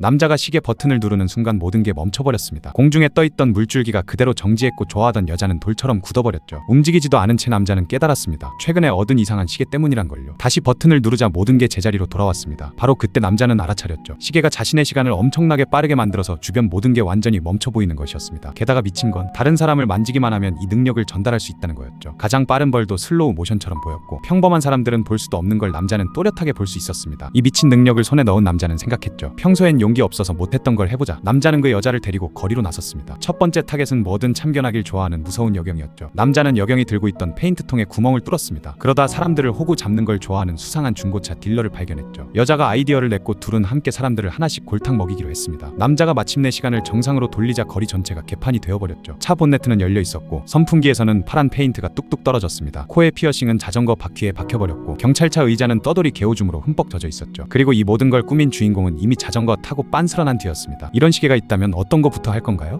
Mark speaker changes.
Speaker 1: 남자가 시계 버튼을 누르는 순간 모든 게 멈춰버렸습니다. 공중에 떠있던 물줄기가 그대로 정지했고 좋아하던 여자는 돌처럼 굳어버렸죠. 움직이지도 않은 채 남자는 깨달았습니다. 최근에 얻은 이상한 시계 때문이란 걸요. 다시 버튼을 누르자 모든 게 제자리로 돌아왔습니다. 바로 그때 남자는 알아차렸죠. 시계가 자신의 시간을 엄청나게 빠르게 만들어서 주변 모든 게 완전히 멈춰 보이는 것이었습니다. 게다가 미친 건 다른 사람을 만지기만 하면 이 능력을 전달할 수 있다는 거 였죠. 가장 빠른 벌도 슬로우 모션처럼 보였고 평범한 사람들은 볼 수도 없는 걸 남자는 또렷하게 볼 수 있었습니다. 이 미친 능력을 손에 넣은 남자는 생각했죠. 평소엔 용기 없어서 못했던 걸 해보자. 남자는 그 여자를 데리고 거리로 나섰습니다. 첫 번째 타겟은 뭐든 참견하길 좋아하는 무서운 여경이었죠. 남자는 여경이 들고 있던 페인트통에 구멍을 뚫었습니다. 그러다 사람들을 호구 잡는 걸 좋아하는 수상한 중고차 딜러를 발견했죠. 여자가 아이디어를 냈고 둘은 함께 사람들을 하나씩 골탕 먹이기로 했습니다. 남자가 마침내 시간을 정상으로 돌리자 거리 전체가 개판이 되어버렸죠. 차 본네트는 열려 있었고 선풍기에서는 파란 페인트가 뚝뚝 떨어졌습니다. 코의 피어싱은 자전거 바퀴에 박혀버렸고 경찰차 의자는 떠돌이 개오줌으로 흠뻑 젖어 있었죠. 그리고 이 모든 걸 꾸민 주인공은 이미 자전거 타고 빤스런한 뒤였습니다. 이런 시계가 있다면 어떤 거부터 할 건가요?